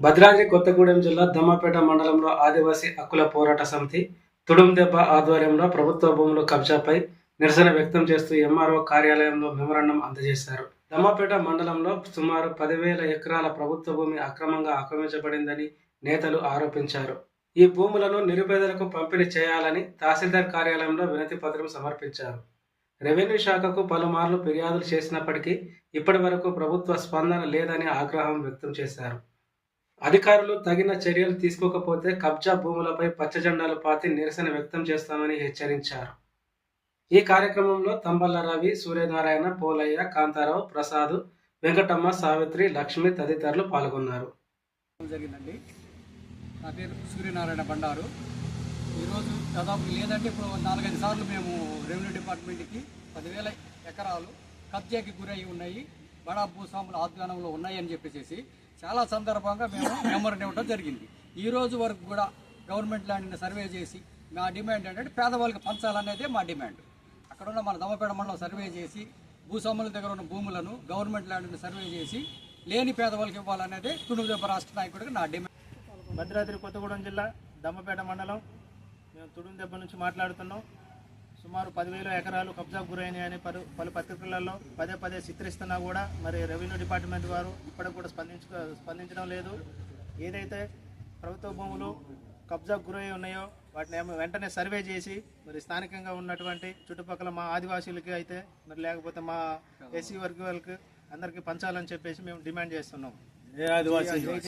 భద్రాద్రి కొత్తగూడెం జిల్లా దమ్మపేట మండలంలో ఆదివాసీ హక్కుల పోరాట సమితి తుడుం దెబ్బ ఆధ్వర్యంలో ప్రభుత్వ భూముల కబ్జాపై నిరసన వ్యక్తం చేస్తూ ఎంఆర్ఓ కార్యాలయంలో మెమరాండం అందజేశారు. దమ్మపేట మండలంలో సుమారు పదివేల ఎకరాల ప్రభుత్వ భూమి అక్రమంగా ఆక్రమించబడిందని నేతలు ఆరోపించారు. ఈ భూములను నిరుపేదలకు పంపిణీ చేయాలని తహసీల్దార్ కార్యాలయంలో వినతి పత్రం సమర్పించారు. రెవెన్యూ శాఖకు పలుమార్లు ఫిర్యాదులు చేసినప్పటికీ ఇప్పటి వరకు ప్రభుత్వ స్పందన లేదని ఆగ్రహం వ్యక్తం చేశారు. అధికారులు తగిన చర్యలు తీసుకోకపోతే కబ్జా భూములపై పచ్చజెండాలు పాతి నిరసన వ్యక్తం చేస్తామని హెచ్చరించారు. ఈ కార్యక్రమంలో తంబల్ల రవి సూర్యనారాయణ పోలయ్య కాంతారావు ప్రసాద్ వెంకటమ్మ సావిత్రి లక్ష్మి తదితరులు పాల్గొన్నారు. జరిగిందండి. నా పేరు సూర్యనారాయణ బండారు. ఈరోజు దాదాపు లేదంటే ఇప్పుడు నాలుగైదు సార్లు మేము రెవెన్యూ డిపార్ట్మెంట్కి పదివేల ఎకరాలు కబ్జాకి గురై ఉన్నాయి. బడా భూస్వాముల ఆధ్వర్యంలో ఉన్నాయని చెప్పేసి చాలా సందర్భంగా మేము మెమోరం ఇవ్వడం జరిగింది. ఈ రోజు వరకు కూడా గవర్నమెంట్ ల్యాండ్ని సర్వే చేసి మా డిమాండ్ ఏంటంటే పేదవాళ్ళకి పంచాలనేదే మా డిమాండ్ అక్కడ ఉన్న మన దమ్మపేట మండలం సర్వే చేసి భూస్వాముల దగ్గర ఉన్న భూములను గవర్నమెంట్ ల్యాండ్ని సర్వే చేసి లేని పేదవాళ్ళకి ఇవ్వాలనేది తుణుదెబ్బ రాష్ట్ర నాయకుడికి నా డిమాండ్ భద్రాద్రి కొత్తగూడెం జిల్లా దమ్మపేట మండలం. మేము తుడుం దెబ్బ నుంచి మాట్లాడుతున్నాం. సుమారు పదివేల ఎకరాలు కబ్జాకు గురైనాయని పలు పలు పత్రికలలో పదే పదే చిత్రిస్తున్నా కూడా మరి రెవెన్యూ డిపార్ట్మెంట్ వారు ఇప్పటికి కూడా స్పందించ స్పందించడం లేదు. ఏదైతే ప్రభుత్వ భూములు కబ్జాకు గురై ఉన్నాయో వాటిని వెంటనే సర్వే చేసి మరి స్థానికంగా ఉన్నటువంటి చుట్టుపక్కల మా ఆదివాసీలకి అయితే మరి లేకపోతే మా ఎస్సీ వర్గాలకు అందరికీ పంచాలని చెప్పేసి మేము డిమాండ్ చేస్తున్నాం.